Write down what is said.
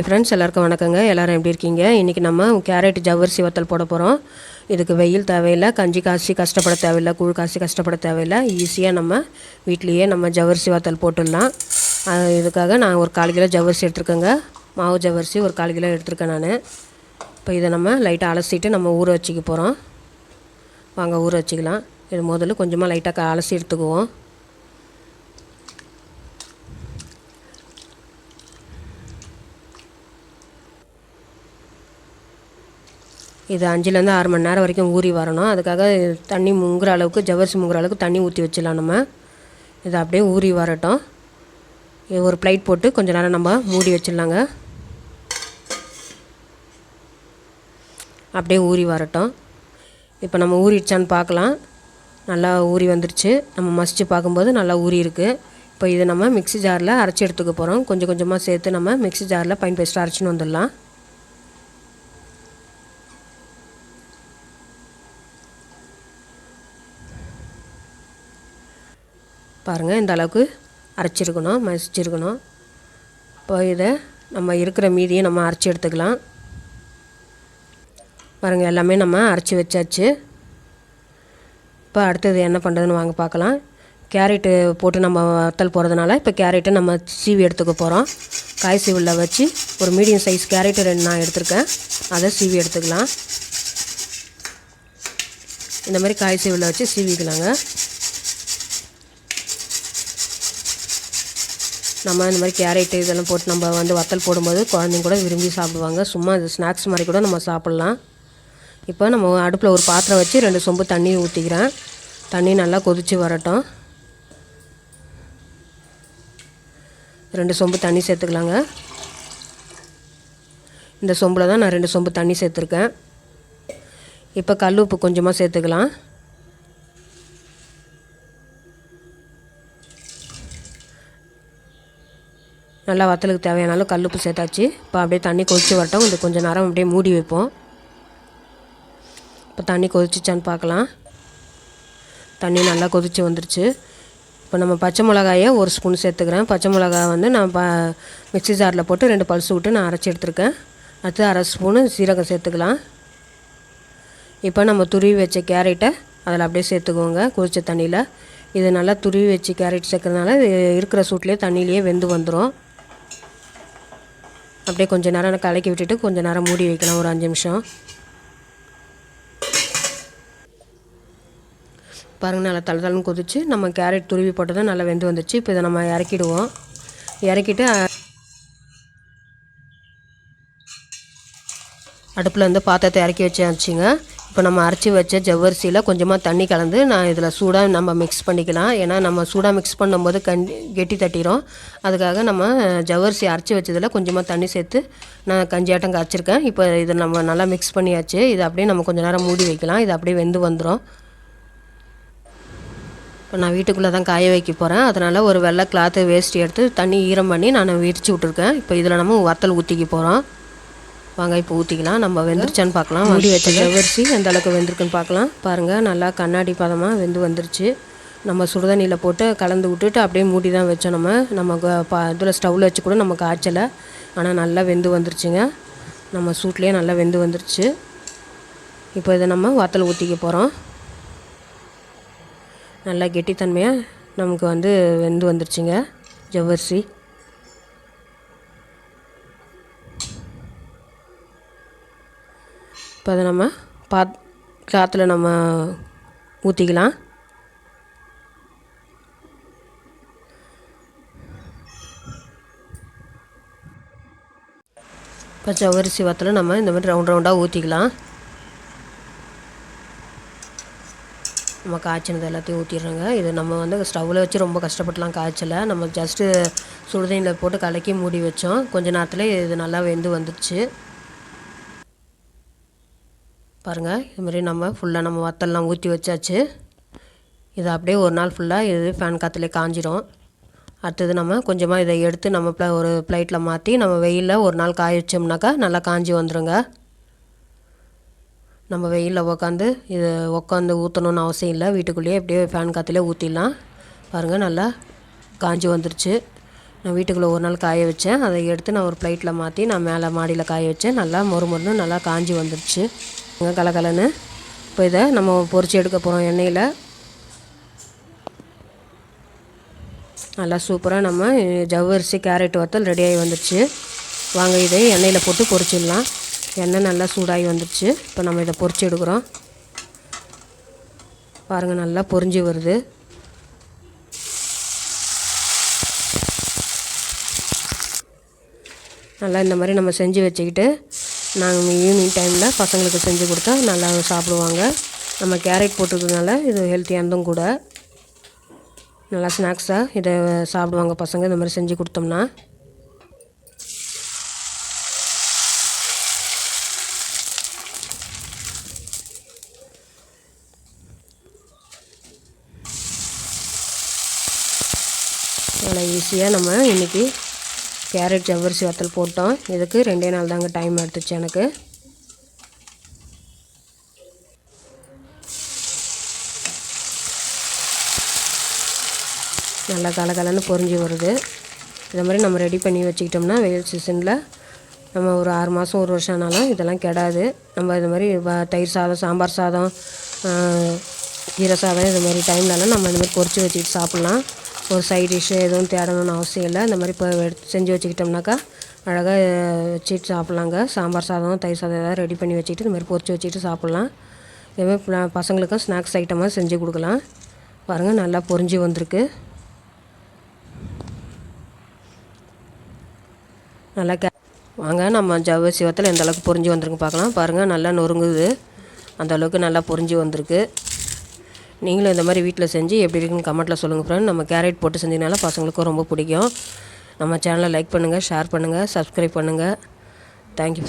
Hi friends எல்லாருக்கும் வணக்கங்க. எல்லோரும் எப்படி இருக்கீங்க? இன்றைக்கி நம்ம கேரட் ஜவ்வரிசி வத்தல் போட போகிறோம் இதுக்கு வெயில் தேவையில்லை கஞ்சி காசி கஷ்டப்பட தேவையில்லை கூழ் காசி கஷ்டப்பட தேவையில்லை. ஈஸியாக நம்ம வீட்லேயே நம்ம ஜவ்வரிசி வத்தல் போட்டுடலாம். இதுக்காக நான் ஒரு கால் கிலோ ஜவ்வரிசி எடுத்துருக்கேங்க. மாவு ஜவ்வரிசி ஒரு கால் கிலோ எடுத்திருக்கேன் நான். இப்போ இதை நம்ம லைட்டாக அலசிட்டு நம்ம ஊற வச்சுக்க போகிறோம் வாங்க ஊற வச்சுக்கலாம். இது முதல்ல கொஞ்சமாக லைட்டாக அலசி எடுத்துக்குவோம். இது அஞ்சுலேருந்து ஆறு மணி நேரம் வரைக்கும் ஊறி வரணும். அதுக்காக தண்ணி முங்குற அளவுக்கு ஜவ்வரிசி முங்குற அளவுக்கு தண்ணி ஊற்றி வச்சிடலாம் நம்ம. இது அப்படியே ஊறி வரட்டும். இது ஒரு ப்ளைட் போட்டு கொஞ்ச நேரம் நம்ம மூடி வச்சிடலாங்க. அப்படியே ஊறி வரட்டும். இப்போ நம்ம ஊறிடுச்சான்னு பார்க்கலாம். நல்லா ஊறி வந்துருச்சு. நம்ம மசித்து பார்க்கும்போது நல்லா ஊறி இருக்குது இப்போ இதை நம்ம மிக்ஸி ஜாரில் அரைச்சி எடுத்துக்க போகிறோம். கொஞ்சம் கொஞ்சமாக சேர்த்து நம்ம மிக்ஸி ஜாரில் பைன் பேஸ்ட்டு அரைச்சின்னு வந்துடலாம். பாருங்கள் இந்த அளவுக்கு அரைச்சிருக்கணும் மசிச்சிருக்கணும். இப்போ இதை நம்ம இருக்கிற மீதியை நம்ம அரைச்சி எடுத்துக்கலாம். பாருங்கள் எல்லாமே நம்ம அரைச்சி வச்சாச்சு. இப்போ அடுத்தது என்ன பண்ணுறதுன்னு வாங்க பார்க்கலாம். கேரட்டு போட்டு நம்ம வத்தல் போகிறதுனால இப்போ கேரட்டை நம்ம சீவி எடுத்துக்க போகிறோம் காய் சீவில் வச்சு ஒரு மீடியம் சைஸ் கேரட்டு ரெண்டு நான் எடுத்திருக்கேன். அதை சீவி எடுத்துக்கலாம். இந்த மாதிரி காய் சீவில் வச்சு சீவிக்கலாங்க. நம்ம இந்த மாதிரி கேரட்டு இதெல்லாம் போட்டு நம்ம வந்து வத்தல் போடும்போது குழந்தைங்க கூட விரும்பி சாப்பிடுவாங்க. சும்மா இது ஸ்நாக்ஸ் மாதிரி கூட நம்ம சாப்பிட்லாம். இப்போ நம்ம அடுப்பில் ஒரு பாத்திரம் வச்சு ரெண்டு சொம்பு தண்ணி ஊற்றிக்கிறேன் தண்ணி நல்லா கொதித்து வரட்டும். ரெண்டு சொம்பு தண்ணி சேர்த்துக்கலாங்க. இந்த சொம்பில் தான் நான் ரெண்டு சொம்பு தண்ணி சேர்த்துருக்கேன். இப்போ கல் உப்பு கொஞ்சமாக சேர்த்துக்கலாம். நல்லா வத்தலுக்கு தேவையான அளவு கல்லுப்பு சேர்த்தாச்சு. இப்போ அப்படியே தண்ணி கொதித்து வரட்டும். இது கொஞ்சம் நேரம் அப்படியே மூடி வைப்போம். இப்போ தண்ணி கொதிச்சிச்சான்னு பார்க்கலாம். தண்ணி நல்லா கொதித்து வந்துருச்சு. இப்போ நம்ம பச்சை மிளகாயை ஒரு ஸ்பூன் சேர்த்துக்கிறேன். பச்சை மிளகாய் வந்து நான் ப மிக்ஸி ஜாரில் போட்டு ரெண்டு பல்ஸ் விட்டு நான் அரைச்சி எடுத்துருக்கேன். அடுத்து அரை ஸ்பூனு சீரகம் சேர்த்துக்கலாம். இப்போ நம்ம துருவி வச்ச கேரட்டை அதில் அப்படியே சேர்த்துக்கோங்க கொதிச்ச தண்ணியில். இது நல்லா துருவி வச்சு கேரட் சேர்க்கறதுனால இருக்கிற சூட்லேயே தண்ணியிலேயே வெந்து வந்துடும் அப்படியே கொஞ்சம் நேரம் கலக்கி விட்டுட்டு கொஞ்சம் நேரம் மூடி வைக்கலாம் ஒரு அஞ்சு நிமிஷம். பாருங்கள் நல்லா தலை தலைன்னு கொதிச்சு நம்ம கேரட் துருவி போட்டதும் நல்லா வெந்து வந்துச்சு. இப்போ இதை நம்ம இறக்கிடுவோம். இறக்கிட்டு அடுப்பில் வந்து பாத்திரத்தை இறக்கி வச்சாச்சுங்க. இப்போ நம்ம அரைச்சி வச்ச ஜவ்வரிசியில் கொஞ்சமாக தண்ணி கலந்து நான் இதில் சூடாக நம்ம மிக்ஸ் பண்ணிக்கலாம். ஏன்னா நம்ம சூடாக மிக்ஸ் பண்ணும்போது கண் கெட்டி தட்டிடும் அதுக்காக நம்ம ஜவ்வரிசி அரைச்சி வச்சதில் கொஞ்சமாக தண்ணி சேர்த்து நான் கஞ்சியாட்டம் காய்ச்சிருக்கேன். இப்போ இதை நம்ம நல்லா மிக்ஸ் பண்ணியாச்சு. இதை அப்படியே நம்ம கொஞ்சம் நேரம் மூடி வைக்கலாம். இது அப்படியே வெந்து வந்துடும் இப்போ நான் வீட்டுக்குள்ளே தான் காய வைக்க போகிறேன் அதனால் ஒரு வெள்ளை கிளாத்து வேஸ்ட் எடுத்து தண்ணி ஈரம் பண்ணி நான் விரித்து விட்ருக்கேன் இப்போ இதில் நம்ம வத்தல் ஊற்றிக்க போகிறோம் வாங்க இப்போ ஊற்றிக்கலாம் நம்ம வெந்துருச்சான்னு பார்க்கலாம். மூடி வச்ச ஜவ்வரிசி எந்த அளவுக்கு வெந்திருக்குன்னு பார்க்கலாம். பாருங்கள் நல்லா கண்ணாடி பதமாக வெந்து வந்துருச்சு. நம்ம சுடுதண்ணியில் போட்டு கலந்து விட்டுட்டு அப்படியே மூடி தான் வச்சோம் நம்ம. நம்ம பா இதில் ஸ்டவ்வில் வச்சு கூட நம்ம காய்ச்சலை ஆனால் நல்லா வெந்து வந்துருச்சுங்க. நம்ம சூட்லேயே நல்லா வெந்து வந்துருச்சு. இப்போ இதை நம்ம வத்தல் ஊற்றிக்க போகிறோம் நல்லா கெட்டித்தன்மையாக நமக்கு வந்து வெந்து வந்துருச்சுங்க. ஜவ்வரிசி இப்போ அதை நம்ம பாத் கிளாத்தில் நம்ம ஊற்றிக்கலாம் இப்போ ஜவ்வரிசி வத்தில் நம்ம இந்த மாதிரி ரவுண்ட் ரவுண்டாக ஊற்றிக்கலாம் நம்ம காய்ச்சினது எல்லாத்தையும் ஊற்றிடுறோங்க இது நம்ம வந்து ஸ்டவ்வில் வச்சு ரொம்ப கஷ்டப்பட்டுலாம் காய்ச்சலை. நம்ம ஜஸ்ட்டு சுடுதண்ணியில் போட்டு கலக்கி மூடி வச்சோம். கொஞ்ச நேரத்தில் இது நல்லா வெந்து வந்துடுச்சு. பாருங்கள் இதுமாதிரி நம்ம ஃபுல்லாக நம்ம வத்தல்லாம் ஊற்றி வச்சாச்சு. இதை அப்படியே ஒரு நாள் ஃபுல்லாக இது ஃபேன் காற்றுலேயே காஞ்சிரும். அடுத்தது நம்ம கொஞ்சமாக இதை எடுத்து நம்ம ப்ள ஒரு ப்ளைட்டில் மாற்றி நம்ம வெயிலில் ஒரு நாள் காய வச்சோம்னாக்கா நல்லா காஞ்சி வந்துடுங்க நம்ம வெயிலில் உக்காந்து இது உக்காந்து ஊற்றணுன்னு அவசியம் இல்லை. வீட்டுக்குள்ளேயே அப்படியே ஃபேன் காற்றுலேயே ஊற்றிடலாம் பாருங்கள் நல்லா காஞ்சி வந்துருச்சு. நான் வீட்டுக்குள்ளே ஒரு நாள் காய வச்சேன். அதை எடுத்து நான் ஒரு பிளேட்டில் மாற்றி நான் மேலே மாடியில் காய வச்சேன். நல்லா மொறு மொறுன்னு நல்லா காஞ்சி வந்துடுச்சு இங்கே கலகலன்னு. இப்போ இதை நம்ம பொறிச்சு எடுக்க போகிறோம் எண்ணெயில். நல்லா சூப்பராக நம்ம ஜவ்வரிசி கேரட் வத்தல் ரெடியாகி வந்துடுச்சு வாங்க இதை எண்ணெயில் போட்டு பொறிச்சிடலாம். எண்ணெய் நல்லா சூடாகி வந்துடுச்சு இப்போ நம்ம இதை பொறிச்சு எடுக்கிறோம். பாருங்கள் நல்லா பொரிஞ்சு வருது. நல்லா இந்த மாதிரி நம்ம செஞ்சு வச்சுக்கிட்டு நாங்கள் ஈவினிங் டைமில் பசங்களுக்கு செஞ்சு கொடுத்தா நல்லா சாப்பிடுவாங்க. நம்ம கேரட் போட்டிருக்கிறதுனால இது ஹெல்த்தியானதும் கூட. நல்லா ஸ்நாக்ஸாக இதை சாப்பிடுவாங்க பசங்க இந்த மாதிரி செஞ்சு கொடுத்தோம்னா. நல்லா ஈஸியாக நம்ம இன்றைக்கி கேரட் ஜவ்வரிசி வத்தல் போட்டோம். இதுக்கு ரெண்டே நாள் தாங்க டைம் எடுத்துச்சு எனக்கு. நல்லா கலகலன்னு பொரிஞ்சு வருது. இதை மாதிரி நம்ம ரெடி பண்ணி வச்சுக்கிட்டோம்னா வெயில் சீசனில் நம்ம ஒரு ஆறு மாதம் ஒரு வருஷம் ஆனாலும் இதெல்லாம் கெடாது. நம்ம இது மாதிரி வ- தயிர் சாதம் சாம்பார் சாதம் கீரை சாதம் இது மாதிரி டைம்லலாம் நம்ம இந்த மாதிரி பொரிச்சு வச்சுக்கிட்டு சாப்பிட்லாம். ஒரு சைட் டிஷ்ஷு எதுவும் தேடணும்னு அவசியம் இல்லை. இந்த மாதிரி இப்போ எடுத்து செஞ்சு வச்சுக்கிட்டோம்னாக்கா அழகாக வச்சுட்டு சாப்பிட்லாங்க. சாம்பார் சாதம் தயிர் சாதம் ஏதாவது ரெடி பண்ணி வச்சுக்கிட்டு இந்த மாதிரி பொறிச்சு வச்சுட்டு சாப்பிட்லாம். இதேமாதிரி பசங்களுக்கும் ஸ்நாக்ஸ் ஐட்டமாக செஞ்சு கொடுக்கலாம். பாருங்கள் நல்லா பொரிஞ்சு வந்திருக்கு. நல்லா கே வாங்க நம்ம ஜவ்வ சிவத்தில் எந்த அளவுக்கு பொரிஞ்சு வந்திருக்கு பார்க்கலாம். பாருங்கள் நல்லா நொறுங்குது. அந்த அளவுக்கு நல்லா பொரிஞ்சு வந்திருக்கு. நீங்களும் இந்த மாதிரி வீட்டில் செஞ்சு எப்படி இருக்குன்னு கமெண்ட்டில் சொல்லுங்கள் ஃப்ரெண்ட் நம்ம கேரட் போட்டு செஞ்சதுனால பசங்களுக்கும் ரொம்ப பிடிக்கும். நம்ம சேனலை லைக் பண்ணுங்கள் ஷேர் பண்ணுங்கள் சப்ஸ்கிரைப் பண்ணுங்கள் தேங்க்யூ ஃபார்